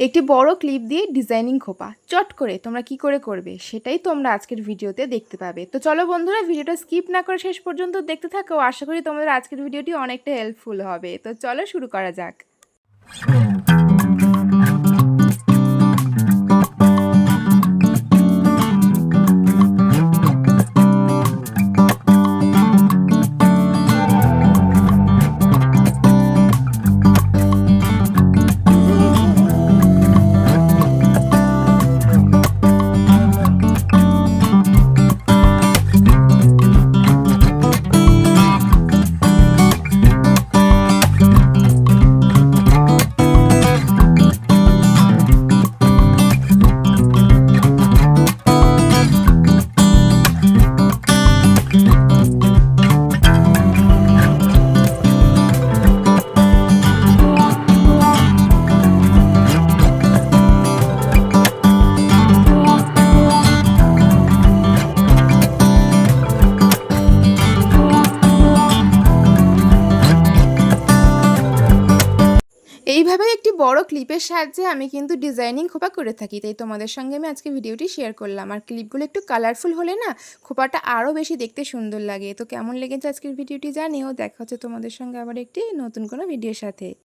একটি বড় ক্লিপ দিয়ে ডিজাইনিং খোপা। চট করে তোমরা কি করে করবে সেটাই তোমরা আজকের ভিডিওতে দেখতে পাবে। তো চলো বন্ধুরা, ভিডিওটা স্কিপ না করে শেষ পর্যন্ত দেখতে থাকো। আশা করি তোমাদের আজকের ভিডিওটি অনেকটা হেল্পফুল হবে। তো চলো শুরু করা যাক। বড় ক্লিপের সাহায্যে আমি কিন্তু ডিজাইনিং খোপা করে থাকি। তাই তোমাদের সঙ্গে আমি আজকে ভিডিওটি শেয়ার করলাম। আর ক্লিপগুলো একটু কালারফুল হলে না, খোপাটা আরও বেশি দেখতে সুন্দর লাগে। তো কেমন লেগেছে আজকের ভিডিওটি জানিও। দেখা হচ্ছে তোমাদের সঙ্গে আবার একটি নতুন কোনো ভিডিওর সাথে।